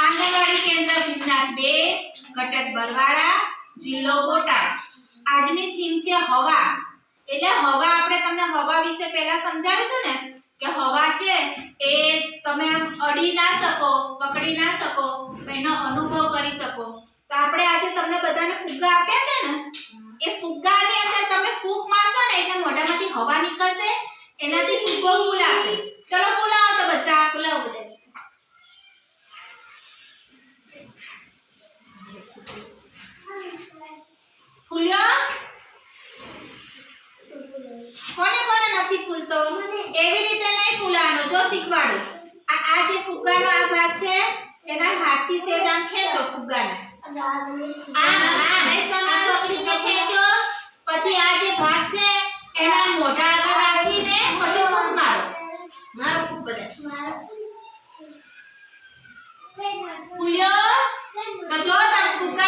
આંગણવાડી કેન્દ્ર વિજ્ઞાન બે, ઘટક બરવાળા, જિલ્લો બોટાદ. આજની થીમ છે હવા. એટલે હવા આપણે તમને હવા વિશે પહેલા સમજાવ્યું હતું ને, કે હવા છે એ તમે આમ અડી ના શકો, પકડી ના શકો એનો અનુભવ કરી શકો. તો આપણે આજે તમને બધાને ફુગ્ગા આપ્યા છે ને, એ ફુગ્ગાની અંદર તમે ફૂંક મારશો ને એટલે મોઢામાંથી હવા નીકળશે. હાથથી સેજ આમ ખેંચો ફુગ્ગાને. આમ આમ, આ ચોકડીને ખેંચો, પછી આ જે ભાગ છે, એના મોઢા આગળ રાખીને પછી ફૂંક મારો. મારો ફૂંક બધા ફૂલ્યો? તો જો તમે ફૂંક